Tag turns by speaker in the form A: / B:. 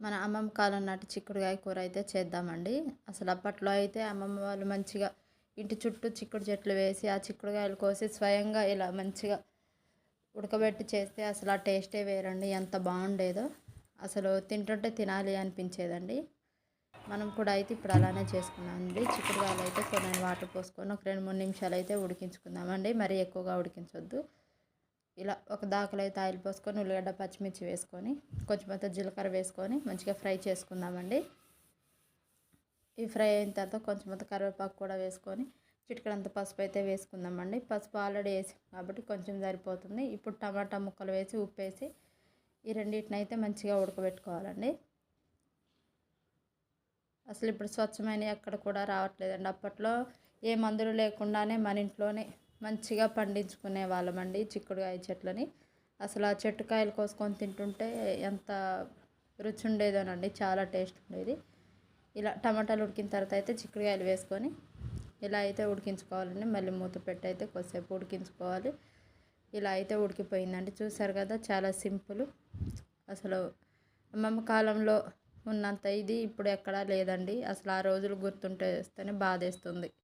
A: మన అమ్మమ్మ కాలం నాటి చిక్కుడుకాయ కూర అయితే చేద్దామండి. అసలు అప్పట్లో అయితే అమ్మమ్మ వాళ్ళు మంచిగా ఇంటి చుట్టూ చిక్కుడు చెట్లు వేసి ఆ చిక్కుడుకాయలు కోసి స్వయంగా ఇలా మంచిగా ఉడకబెట్టి చేస్తే అసలు ఆ టేస్టే వేరండి. ఎంత బాగుండేదో. అసలు తింటుంటే తినాలి అనిపించేదండి. మనం కూడా అయితే ఇప్పుడు అలానే చేసుకున్నామండి. చిక్కుడుకాయలు అయితే కొన్ని వాటర్ పోసుకొని ఒక రెండు మూడు నిమిషాలు అయితే ఉడికించుకుందామండి. మరీ ఎక్కువగా ఉడికించొద్దు. ఇలా ఒక దాకలో అయితే ఆయిల్ పోసుకొని ఉల్లిగడ్డ పచ్చిమిర్చి వేసుకొని కొంచెం అంత జీలకర్ర వేసుకొని మంచిగా ఫ్రై చేసుకుందామండి. ఈ ఫ్రై అయిన తర్వాత కొంచెం అంత కరివేపాకు కూడా వేసుకొని చిటికడంత పసుపు అయితే వేసుకుందామండి. పసుపు ఆల్రెడీ వేసి కాబట్టి కొంచెం సరిపోతుంది. ఇప్పుడు టమాటా ముక్కలు వేసి ఉప్పు వేసి ఈ రెండింటినైతే అయితే మంచిగా ఉడకబెట్టుకోవాలండి. అసలు ఇప్పుడు స్వచ్ఛమైన ఎక్కడ కూడా రావట్లేదండి. అప్పట్లో ఏ మందులు లేకుండానే మన ఇంట్లోనే మంచిగా పండించుకునే వాళ్ళమండి చిక్కుడుకాయ చెట్లని. అసలు ఆ చెట్టుకాయలు కోసుకొని తింటుంటే ఎంత రుచి ఉండేదోనండి చాలా టేస్ట్ ఉండేది ఇలా టమాటాలు ఉడికిన తర్వాత అయితే చిక్కుడుకాయలు వేసుకొని ఇలా అయితే ఉడికించుకోవాలండి. మళ్ళీ మూత పెట్టి అయితే కొద్దిసేపు ఉడికించుకోవాలి. ఇలా అయితే ఉడికిపోయిందండి. చూసారు కదా చాలా సింపుల్. అసలు అమ్మమ్మ కాలంలో ఉన్నంత ఇది ఇప్పుడు ఎక్కడా లేదండి. అసలు ఆ రోజులు గుర్తుంటే బాధేస్తుంది.